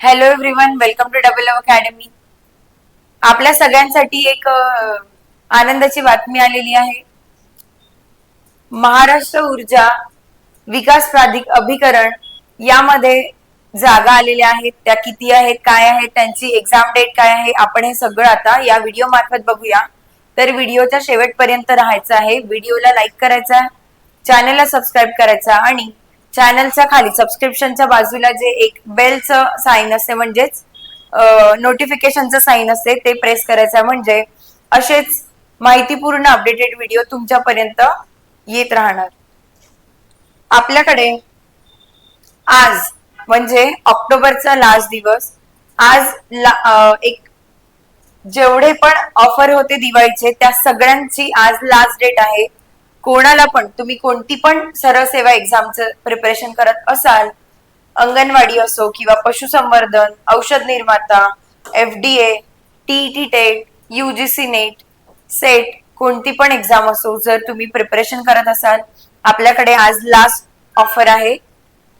Hello everyone welcome to double love academy आपल्या सगळ्यांसाठी एक आनंदाची बातमी आलेली आहे. महाराष्ट्र ऊर्जा विकास प्राधिक अभिकरण यामध्ये जागा आलेल्या आहेत. त्या किती आहेत काय आहेत त्यांची एक्झाम डेट काय आहे आपण हे सगळं आता या व्हिडिओ मार्फत बघूया. तर व्हिडिओच्या शेवटपर्यंत राहायचं आहे. व्हिडिओला लाईक करायचा चॅनलला सबस्क्राईब करायचा आणि चॅनलच्या खाली सबस्क्रिप्शनच्या बाजूला जे एक बेलचं साईन असते म्हणजेच नोटिफिकेशनचं साईन असते ते प्रेस करायचं म्हणजे असेच माहितीपूर्ण अपडेटेड व्हिडिओ तुमच्यापर्यंत येत राहणार. आपल्याकडे आज म्हणजे ऑक्टोबरचा लास्ट दिवस. आज ला- एक जेवढे पण ऑफर होते दिवाळीचे त्या सगळ्यांची आज लास्ट डेट आहे. कोणाला पण तुम्ही कोणती पण सरळ सेवा एक्झामचं प्रिपरेशन करत असाल अंगणवाडी असो किंवा पशुसंवर्धन औषध निर्माता F D A TET TET UGC NET SET कोणती पण एक्झाम असो जर तुम्ही प्रिपरेशन करत असाल आपल्याकडे आज लास्ट ऑफर आहे.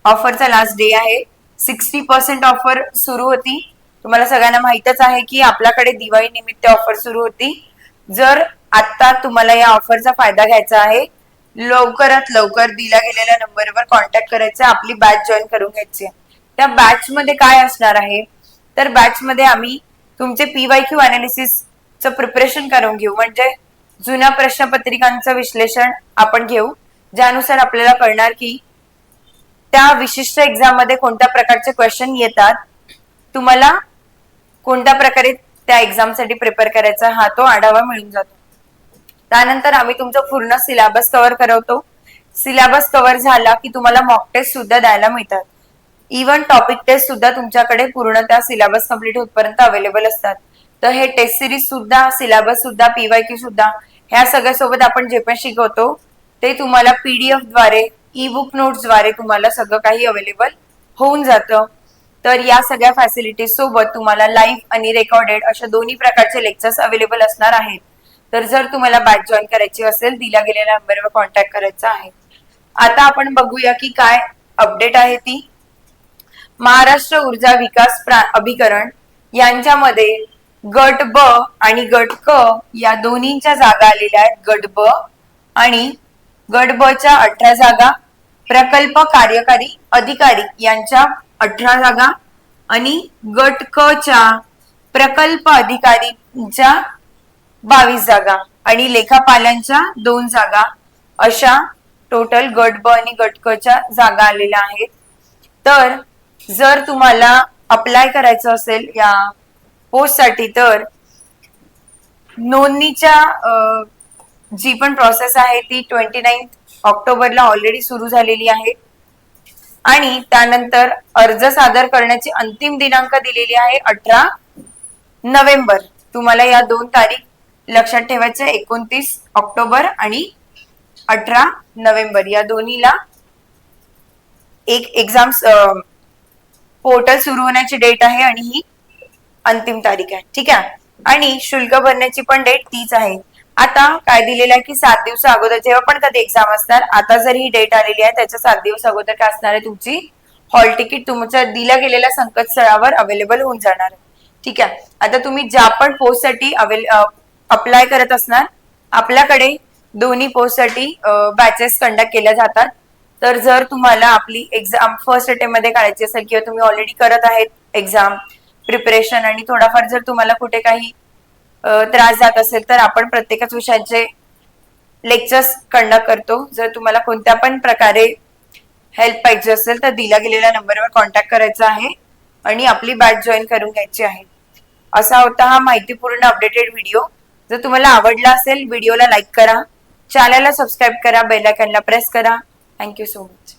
ऑफरचा लास्ट डे आहे. सिक्स्टी पर्सेंट ऑफर सुरू होती. तुम्हाला सगळ्यांना माहितच आहे की आपल्याकडे दिवाळी निमित्त ऑफर सुरू होती. जर आता तुम्हाला या ऑफरचा फायदा घ्यायचा आहे लवकरात लवकर दिल्या गेलेल्या नंबरवर कॉन्टॅक्ट करायचा आपली बॅच जॉईन करून घ्यायची आहे. त्या बॅच मध्ये काय असणार आहे तर बॅच मध्ये आम्ही तुमचे पीवाय क्यू अनालिसिसचं प्रिपरेशन करून घेऊ म्हणजे जुन्या प्रश्नपत्रिकांचं विश्लेषण आपण घेऊ ज्यानुसार आपल्याला कळणार की त्या विशिष्ट एक्झाममध्ये कोणत्या प्रकारचे क्वेश्चन येतात तुम्हाला कोणत्या प्रकारे त्या एक्झामसाठी प्रिपेअर करायचा हा तो आढावा मिळून जातो. त्यानंतर आम्ही तुमचं पूर्ण सिलेबस कव्हर करवतो. सिलेबस कव्हर झाला की तुम्हाला मॉक टेस्ट सुद्धा द्यायला मिळतात. इव्हन टॉपिक टेस्ट सुद्धा तुमच्याकडे पूर्ण त्या सिलेबस कंप्लीट होतपर्यंत अवेलेबल असतात. तर हे टेस्ट सिरीज सुद्धा सिलेबस सुद्धा पीवाय क्यू सुद्धा ह्या सगळ्या सोबत आपण जे पण शिकवतो ते तुम्हाला पीडीएफद्वारे ई बुक नोट्सद्वारे तुम्हाला सगळं काही अवेलेबल होऊन जातं. तर या सगळ्या फॅसिलिटीज सोबत तुम्हाला लाईव्ह आणि रेकॉर्डेड अशा दोन्ही प्रकारचे लेक्चर्स अवेलेबल असणार आहेत. तर जर तुम्हाला बॅच जॉईन करायची असेल दिल्या गेलेल्या नंबरवर कॉन्टॅक्ट करायचा आहे. आता आपण बघूया की काय अपडेट आहे ती. महाराष्ट्र ऊर्जा विकास अभिकरण यांच्यामध्ये गट ब आणि गट क या दोन्हींच्या जागा आलेल्या आहेत. गट ब आणि गट ब च्या अठरा जागा प्रकल्प कार्यकारी अधिकारी यांच्या अठरा जागा आणि गट क च्या प्रकल्प अधिकारीच्या बावीस जागा आणि लेखापालांच्या दोन जागा अशा टोटल गट ब आणि गट क च्या जागा आलेल्या आहेत. तर जर तुम्हाला अप्लाय करायचं असेल या पोस्टसाठी तर नोंदणीच्या जी पण प्रोसेस आहे ती ट्वेंटी नाईन्थ ऑक्टोबरला ऑलरेडी सुरू झालेली आहे. आणि त्यानंतर अर्ज सादर करण्याची अंतिम दिनांक दिलेली आहे अठरा नोव्हेंबर. तुम्हाला या दोन तारीख लक्षात ठेवायचे एकोणतीस ऑक्टोबर आणि अठरा नोव्हेंबर. या दोन्हीला एक एक्झाम पोर्टल सुरू होण्याची डेट आहे आणि ही अंतिम तारीख आहे. ठीक आहे? आणि शुल्क भरण्याची पण डेट तीच आहे. आता काय दिलेलं आहे की सात दिवस अगोदर जेव्हा पण कधी एक्झाम असणार आता जर ही डेट आलेली आहे त्याच्या सात दिवस अगोदर काय असणार आहे तुमची हॉल तिकीट तुमच्या दिल्या गेलेल्या संकेतस्थळावर अवेलेबल होऊन जाणार आहे. ठीक आहे? आता तुम्ही ज्या पण पोस्टसाठी अप्लाय करत असणार आपल्याकडे दोन्ही पोस्टसाठी बॅचेस कंडक्ट केल्या जातात. तर जर तुम्हाला आपली एक्झाम फर्स्ट अटेम्पमध्ये काढायची असेल किंवा तुम्ही ऑलरेडी करत आहेत एक्झाम प्रिपरेशन आणि थोडाफार जर तुम्हाला कुठे काही त्रास जात असेल तर आपण प्रत्येकच विषयाचे लेक्चर्स कंडक्ट करतो. जर तुम्हाला कोणत्या पण प्रकारे हेल्प पाहिजे असेल तर दिल्या गेलेल्या नंबरवर कॉन्टॅक्ट करायचा आहे आणि आपली बॅच जॉईन करून घ्यायची आहे. असा होता हा माहितीपूर्ण अपडेटेड व्हिडिओ जर तुम्हाला आवडला असेल व्हिडिओला लाईक करा. चॅनलला सबस्क्राईब करा बेल आयकॉनला प्रेस करा. Thank you so much